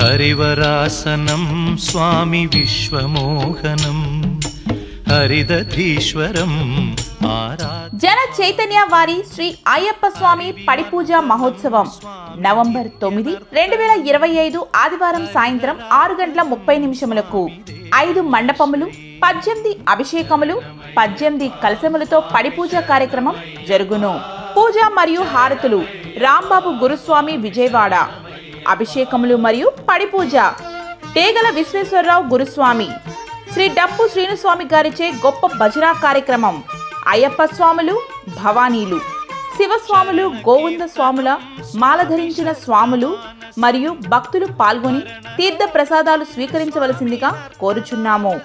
హరివరాసనం స్వామి విశ్వమోహనం. హరిదధీశ్వరం జన చైతన్య వారి శ్రీ అయ్యప్ప స్వామి పడిపూజ మహోత్సవం. నవంబర్ తొమ్మిది రెండు వేల ఇరవై ఐదు ఆదివారం సాయంత్రం ఆరు గంటల ముప్పై నిమిషములకు. ఐదు మండపములు పద్దెనిమిది అభిషేకములు పద్దెనిమిది కలశములతో పడిపూజ కార్యక్రమం జరుగును. పూజ మరియు హారతులు. రాంబాబు గురుస్వామి విజయవాడ. అభిషేకములు మరియు పడిపూజ. తేగల విశ్వేశ్వరరావు గురుస్వామి. శ్రీ డప్పు శ్రీనుస్వామి గారిచే గొప్ప భజనా కార్యక్రమం. అయ్యప్ప స్వాములు భవానీలు. శివస్వాములు గోవింద స్వాముల మాలధరించిన స్వాములు మరియు భక్తులు పాల్గొని తీర్థ ప్రసాదాలు స్వీకరించవలసిందిగా కోరుచున్నాము.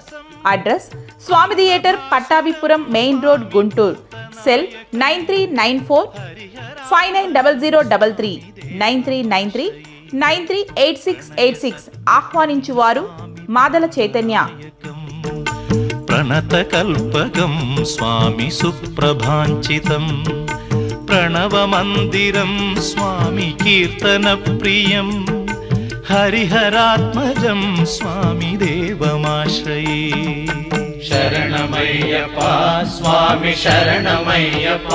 Address Swami theatre Pattabhipuram main road Guntur. Cell nine three nine four five nine double zero double three. Nine three nine three nine three eight six eight six ఆహ్వానించువారు Madala Chaitanya. ప్రణతకల్పకం స్వామి సుప్రభాంచితం. ప్రణవమందిరం స్వామి కీర్తనప్రియం హరిహరాత్మజం స్వామి దేవమాశ్రయే. శరణమయ్యప్ప స్వామి శరణమయ్యప్ప.